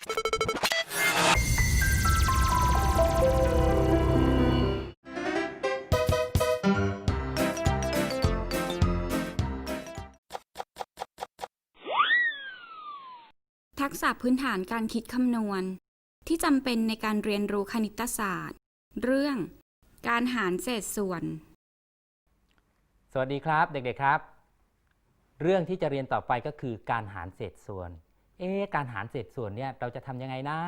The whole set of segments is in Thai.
ทักษะพื้นฐานการคิดคำนวณ ที่จำเป็นในการเรียนรู้คณิตศาสตร์ เรื่อง การหารเศษส่วน สวัสดีครับ เด็กๆครับ เรื่องที่จะเรียนต่อไปก็คือการหารเศษส่วน เอ๊การหารเศษส่วนเนี่ยเราจะทำยังไงนะ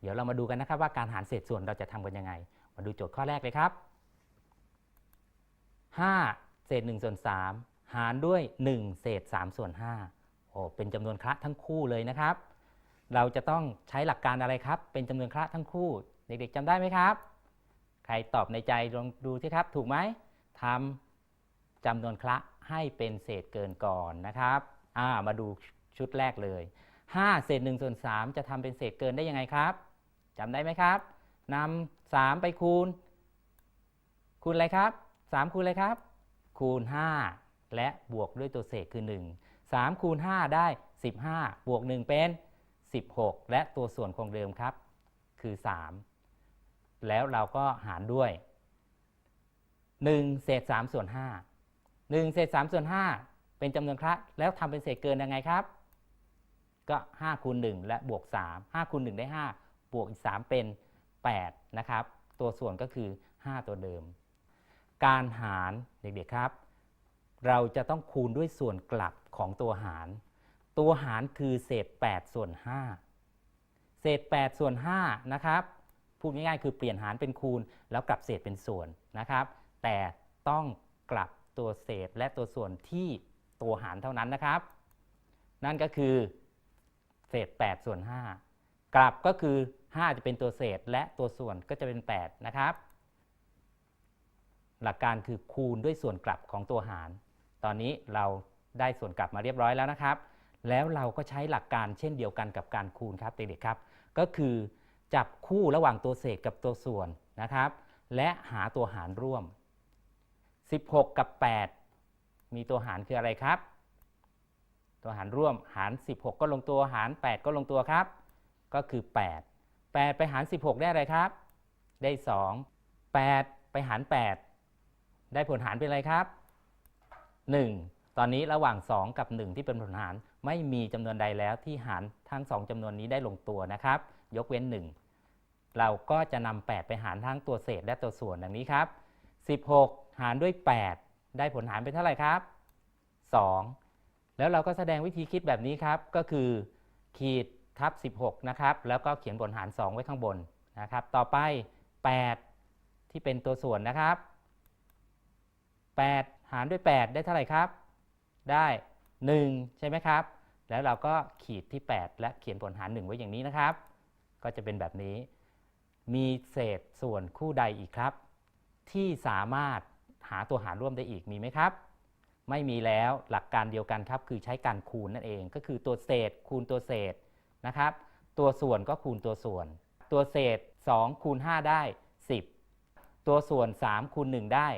เดี๋ยวเรามาดูกันนะครับว่าการหารเศษส่วนเราจะทำกันยังไง มาดูโจทย์ข้อแรกเลยครับ 5 เศษ1ส่วน3หารด้วย 1 เศษ3ส่วน5โอ้เป็นจำนวนคละทั้งคู่เลยนะครับ เราจะต้องใช้หลักการอะไรครับ เป็นจำนวนคละทั้งคู่ เด็กๆจำได้ไหมครับ ใครตอบในใจลองดูสิครับ ถูกไหมทำจำนวนคละให้เป็นเศษเกินก่อนนะครับ มาดูชุดแรกเลย 5 เศษ1ส่วน3จะทำเป็นเศษเกินได้ยังไงครับจำได้ไหมครับนำ3ไปคูณ คูณอะไรครับ 3 คูณอะไรครับ คูณ 5 และบวกด้วยตัวเศษคือ 1 3 คูณ 5 ได้ 15 บวก 1 เป็น 16 และตัวส่วนคงเดิมครับ คือ 3 แล้วเราก็หารด้วย 1 เศษ3ส่วน 5 1 เศษ3ส่วน 5 เป็นจำนวนคละแล้วทำเป็นเศษเกินยังไงครับ ก็5คูณ1และบวก 3 5คูณ1ได้ 5 บวกอีก 3 เป็น 8 นะครับ ตัวส่วนก็คือ 5 ตัวเดิม การหารเด็กๆครับ เราจะต้องคูณด้วยส่วนกลับของตัวหาร ตัวหารคือเศษ 8 ส่วน 5 เศษ 8 ส่วน 5 นะครับ พูดง่ายๆ คือเปลี่ยนหารเป็นคูณ แล้วกลับเศษเป็นส่วนนะครับ แต่ต้องกลับตัวเศษและตัวส่วนที่ตัวหารเท่านั้นนะครับ นั่นก็คือ เศษ8ส่วน5กลับก็คือ 5 จะเป็นตัวเศษและตัวส่วนก็จะเป็น 8 นะครับ หลักการคือคูณด้วยส่วนกลับของตัวหาร ตอนนี้เราได้ส่วนกลับมาเรียบร้อยแล้วนะครับ แล้วเราก็ใช้หลักการเช่นเดียวกันกับการคูณครับเด็กๆครับ ก็คือจับคู่ระหว่างตัวเศษกับตัวส่วนนะครับ และหาตัวหารร่วม 16 กับ 8 มีตัวหารคืออะไรครับ ตัวหารร่วมหาร 16 ก็ลงตัวหาร 8 ก็ลงตัวครับ ก็คือ 8 8 ไปหาร 16 ได้อะไรครับ ได้ 2 8 ไปหาร 8 ได้ผลหารเป็นอะไรครับ 1 ตอนนี้ระหว่าง 2 กับ 1 ที่เป็นผลหารไม่มีจำนวนใดแล้วที่หารทั้ง 2จำนวนนี้ได้ลงตัวนะครับ ยกเว้น 1 เราก็จะนำ8ไปหารทั้งตัวเศษและตัวส่วนดังนี้ครับ 16 หารด้วย 8 ได้ผลหารเป็นเท่าไหร่ครับ 2 แล้วเราก็แสดงวิธีคิดแบบนี้ครับ ก็คือขีดทับ 16 นะครับ แล้วก็เขียนผลหาร 2 ไว้ข้างบนนะครับ ต่อไป 8 ที่เป็นตัวส่วนนะครับ 8 หารด้วย 8 ได้เท่าไหร่ครับ ได้ 1 ใช่ไหมครับ แล้วเราก็ขีดที่ 8 และเขียนผลหาร 1 ไว้อย่างนี้นะครับ ก็จะเป็นแบบนี้ มีเศษส่วนคู่ใดอีกครับ ที่สามารถหาตัวหารร่วมได้อีกมีไหมครับ ไม่มีแล้วหลักการเดียวกันครับ คือใช้การคูณนั่นเอง ก็คือตัวเศษคูณตัวเศษนะครับ ตัวส่วนก็คูณตัวส่วน ตัวเศษ 2 คูณ 5 ได้ 10 ตัวส่วน 3 คูณ 1 ได้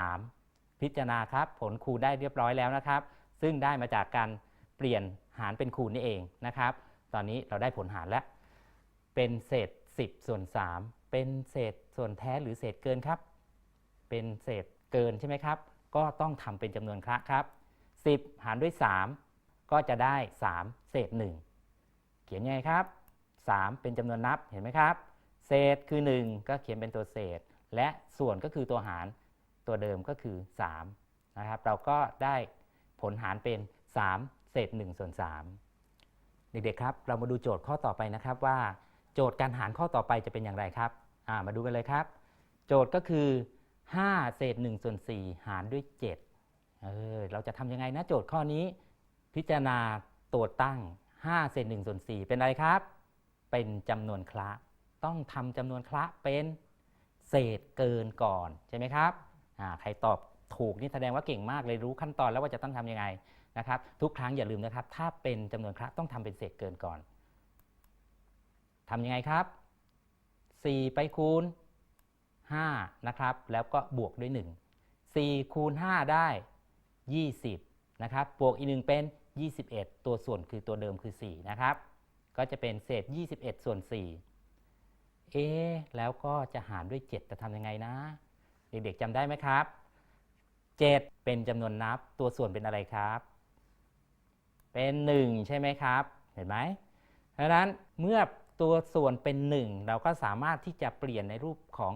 3 พิจารณาครับ ผลคูณได้เรียบร้อยแล้วนะครับ ซึ่งได้มาจากการเปลี่ยนหารเป็นคูณนี่เองนะครับ ตอนนี้เราได้ผลหารแล้ว เป็นเศษ 10 ส่วน 3 เป็นเศษส่วนแท้หรือเศษเกินครับ เป็นเศษเกินใช่ไหมครับ ก็ต้องทำเป็นจำนวนคละครับ 10 หารด้วย 3 ก็จะได้ 3 เศษ 1 เขียนยังไงครับ 3 เป็นจำนวนนับเห็นไหมครับ เศษคือ 1 ก็เขียนเป็นตัวเศษ และส่วนก็คือตัวหารตัวเดิมก็คือ3นะครับเราก็ได้ผลหารเป็น 3 เศษ1ส่วน3เด็กๆครับ เรามาดูโจทย์ข้อต่อไปนะครับว่า โจทย์การหารข้อต่อไปจะเป็นอย่างไรครับมาดูกันเลยครับ โจทย์ก็คือ 5 เศษ1ส่วน4หารด้วย7เออเราจะทำยังไงนะโจทย์ข้อนี้ พิจารณาตัวตั้ง 5 เศษ1ส่วน4เป็นอะไรครับ เป็นจำนวนคละ ต้องทำจำนวนคละเป็นเศษเกินก่อนใช่ไหมครับใครตอบถูกนี่แสดงว่าเก่งมากเลยรู้ขั้นตอนแล้วว่าจะต้องทำยังไงนะครับ ทุกครั้งอย่าลืมนะครับ ถ้าเป็นจำนวนคละต้องทำเป็นเศษเกินก่อนทำยังไงครับ 4 ไปคูณ 5 นะครับ แล้วก็บวกด้วย 1 4 คูณ 5 ได้ 20 นะครับ บวกอีกหนึ่งเป็น 21 ตัวส่วนคือตัวเดิมคือ 4 นะครับ ก็จะเป็นเศษ 21 ส่วน 4 เอ๊แล้วก็จะหารด้วย 7 จะทำยังไงนะ เด็กๆจำได้ไหมครับ 7 เป็นจำนวนนับ ตัวส่วนเป็นอะไรครับ เป็น 1 ใช่ไหมครับ เห็นไหมดังนั้นเมื่อตัวส่วนเป็น 1 เราก็สามารถที่จะเปลี่ยนในรูปของ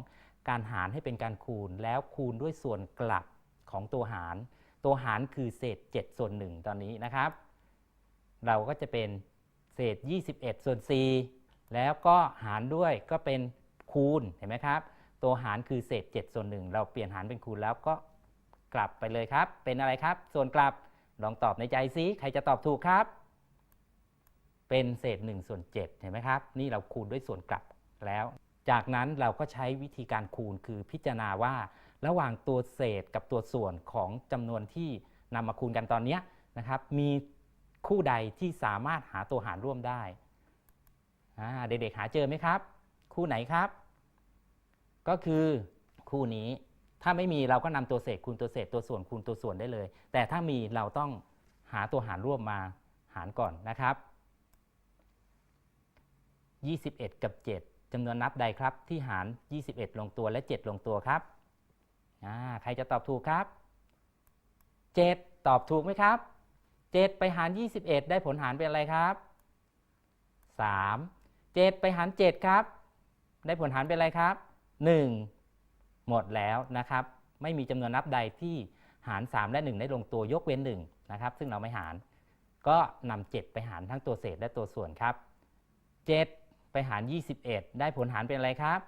การหารให้เป็นการคูณ แล้วคูณด้วยส่วนกลับของตัวหาร ตัวหารคือเศษ 7 ส่วน 1 ตอนนี้นะครับ เราก็จะเป็นเศษ 21 ส่วน 4 แล้วก็หารด้วยก็เป็นคูณเห็นไหมครับ ตัวหารคือเศษ 7 ส่วน 1 เราเปลี่ยนหารเป็นคูณแล้วก็กลับไปเลยครับ เป็นอะไรครับ ส่วนกลับลองตอบในใจซิใครจะตอบถูกครับ เป็นเศษ1ส่วน7เห็นไหมครับ นี่เราคูณด้วยส่วนกลับแล้ว จากนั้นเราก็ใช้วิธีการคูณคือพิจารณาว่า ระหว่างตัวเศษกับตัวส่วนของจำนวนที่นำมาคูณกันตอนนี้นะครับมีคู่ใดที่สามารถหาตัวหารร่วมได้เด็กๆหาเจอไหมครับ คู่ไหนครับ ก็คือคู่นี้ถ้าไม่มีเราก็นำตัวเศษคูณตัวเศษตัวส่วนคูณตัวส่วนได้เลย แต่ถ้ามีเราต้องหาตัวหารร่วมมาหารก่อนนะครับ 21 กับ 7 จำนวนนับใดครับที่หาร 21 ลงตัวและ 7 ลงตัวครับใครจะตอบถูกครับ 7 ตอบถูกไหมครับ 7 ไปหาร 21 ได้ผลหารเป็นอะไรครับ 3 7 ไปหาร 7 ครับ ได้ผลหารเป็นอะไรครับ 1 หมดแล้วนะครับ ไม่มีจำนวนนับใดที่หาร 3 และ 1 ได้ลงตัวยกเว้น1นะครับ ซึ่งเราไม่หาร ก็นำ7ไปหารทั้งตัวเศษและตัวส่วนครับ 7 ไปหาร 21 ได้ผลหารเป็นอะไรครับ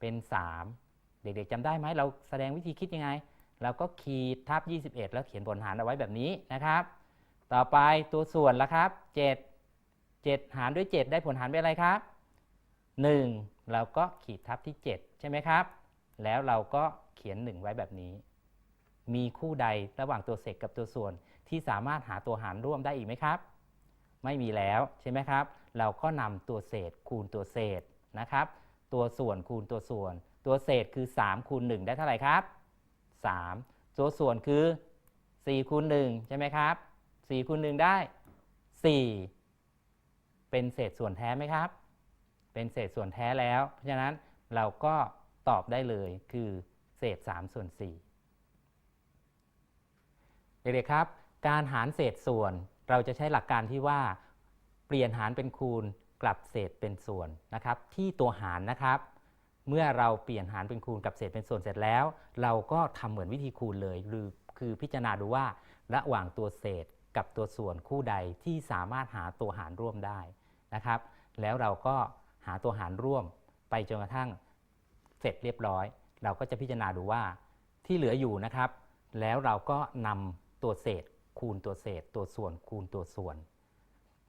เป็น 3 เด็กๆจำได้ไหมเราแสดงวิธีคิดยังไง เราก็ขีดทับ 21 แล้วเขียนผลหารเอาไว้แบบนี้นะครับ ต่อไปตัวส่วนละครับ 7 7 หารด้วย 7 ได้ผลหารเป็นอะไรครับ 1 เราก็ขีดทับที่ 7 ใช่ไหมครับ แล้วเราก็เขียน 1 ไว้แบบนี้ มีคู่ใดระหว่างตัวเศษกับตัวส่วนที่สามารถหาตัวหารร่วมได้อีกไหมครับ ไม่มีแล้วใช่ไหมครับ เราก็นำตัวเศษคูณตัวเศษนะครับ ตัวส่วนคูณตัวส่วน ตัวเศษคือ3คูณ1ได้เท่าไหร่ครับ 3 ตัวส่วนคือ4คูณ1ใช่ไหมครับ4คูณ1ได้ 4 เป็นเศษส่วนแท้ไหมครับ เป็นเศษส่วนแท้แล้ว เพราะฉะนั้นเราก็ตอบได้เลยคือเศษ3ส่วน4เด็กๆครับ การหารเศษส่วนเราจะใช้หลักการที่ว่า ปลี่ยนหารเป็นคูณกลับเศษเป็นส่วนนะครับ ที่ตัวหารนะครับ เมื่อเราเปลี่ยนหารเป็นคูณกับเศษเป็นส่วนเสร็จแล้ว เราก็ทำเหมือนวิธีคูณเลยหรือคือพิจารณาดูว่าระหว่างตัวเศษกับตัวส่วนคู่ใดที่สามารถหาตัวหารร่วมได้นะครับ แล้วเราก็หาตัวหารร่วมไปจนกระทั่งเสร็จเรียบร้อย เราก็จะพิจารณาดูว่าที่เหลืออยู่นะครับ แล้วเราก็นำตัวเศษคูณตัวเศษ ตัวส่วนคูณตัวส่วน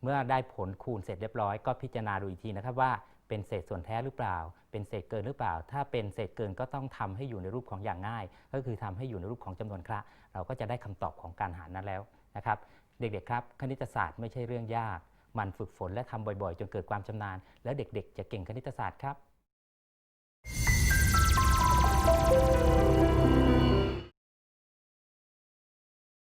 เมื่อได้ผลคูณเสร็จเรียบร้อย ก็พิจารณาดูอีกทีนะครับว่าเป็นเศษส่วนแท้หรือเปล่า เป็นเศษเกินหรือเปล่า ถ้าเป็นเศษเกินก็ต้องทำให้อยู่ในรูปของอย่างง่าย ก็คือทำให้อยู่ในรูปของจำนวนคระเราก็จะได้คำตอบของการหารนั้นแล้วนะครับ เด็กๆครับ คณิตศาสตร์ไม่ใช่เรื่องยาก มันฝึกฝนและทำบ่อยๆ จนเกิดความชำนาญ แล้วเด็กๆ จะเก่งคณิตศาสตร์ครับ